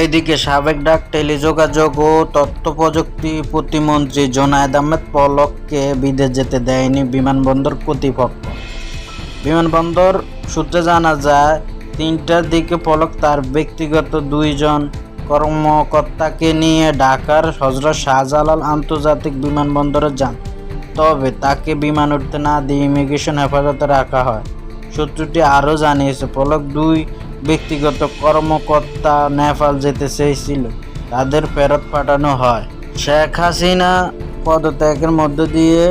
এইদিকে সাবেক ডাক টেলিযোগাযোগ ও তথ্য প্রযুক্তি প্রতিমন্ত্রী জোনায়েদ আহমেদ পলককে বিদেশ যেতে দেয়নি বিমানবন্দর কর্তৃপক্ষ। বিমানবন্দর সূত্রে জানা যায়, তিনটার দিকে পলক তার ব্যক্তিগত দুইজন কর্মকর্তাকে নিয়ে ঢাকার হজরত শাহজালাল আন্তর্জাতিক বিমানবন্দরে যান। তবে তাকে বিমান উঠতে না দিয়ে ইমিগ্রেশন হেফাজতে রাখা হয়। সূত্রটি আরও জানিয়েছে, পলক দুই ব্যক্তিগত কর্মকর্তা নেপাল যেতে চেয়েছিল, তাদের ফেরত পাঠানো হয়। শেখ হাসিনা পদত্যাগের মধ্য দিয়ে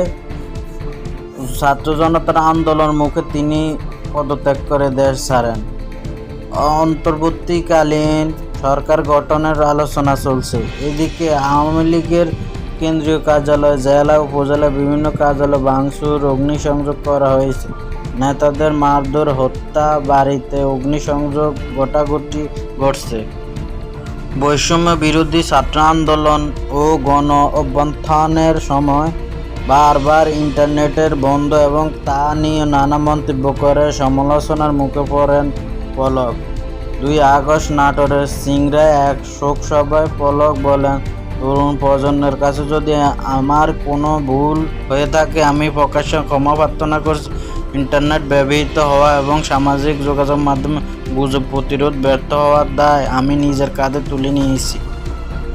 ছাত্র জনতার আন্দোলন মুখে তিনি পদত্যাগ করে দেশ ছাড়েন। অন্তর্বর্তীকালীন সরকার গঠনের আলোচনা চলছে। এদিকে আওয়ামী লীগের কেন্দ্রীয় কার্যালয়, জেলা, উপজেলা বিভিন্ন কার্যালয় ভাঙচুর, অগ্নিসংযোগ করা হয়েছে। নেতাদের মারধর, হত্যা, বাড়িতে অগ্নিসংযোগ ঘটাঘটি ঘটছে। বৈষম্য বিরোধী ছাত্র আন্দোলন ও গণ অভ্যন্থানের সময় বারবার ইন্টারনেটের বন্ধ এবং তা নিয়ে নানা মন্তব্য করে সমালোচনার মুখে পড়েন পলক। দুই আগস্ট নাটোরের সিংড়ায় এক শোক সভায় পলক বলেন, তরুণ প্রজন্মের কাছে যদি আমার কোনো ভুল হয়ে থাকে, আমি প্রকাশ্যে ক্ষমা প্রার্থনা করছি। ইন্টারনেট ব্যবহৃত হওয়া এবং সামাজিক যোগাযোগ মাধ্যমে গুজব প্রতিরোধ ব্যর্থ হওয়ার দায় আমি নিজের কাঁধে তুলে নিয়েছি।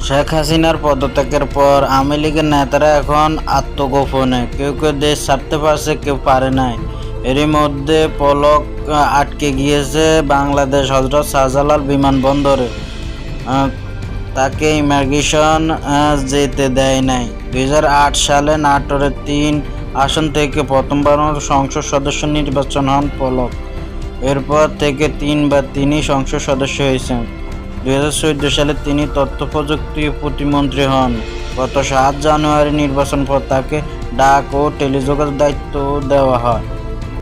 শেখ হাসিনার পদত্যাগের পর আওয়ামী লীগের নেতারা এখন আত্মগোপনে। কেউ কেউ দেশ ছাড়তে পারছে, কেউ পারে নাই। এরই মধ্যে পলক আটকে গিয়েছে বাংলাদেশ হজরত শাহজালাল বিমানবন্দরে। তাকে ইমিগ্রেশন যেতে দেয় নাই। দু হাজার আট সালে নাটোরের তিন আসন থেকে প্রথমবার সংসদ সদস্য নির্বাচন হন পলক। এরপর থেকে তিনবার তিনি সংসদ সদস্য হয়েছেন। দুই সালে তিনি তথ্য প্রযুক্তি প্রতিমন্ত্রী হন। গত সাত জানুয়ারি নির্বাচন পর তাকে ডাক ও টেলিযোগাযোগ দায়িত্ব দেওয়া হয়।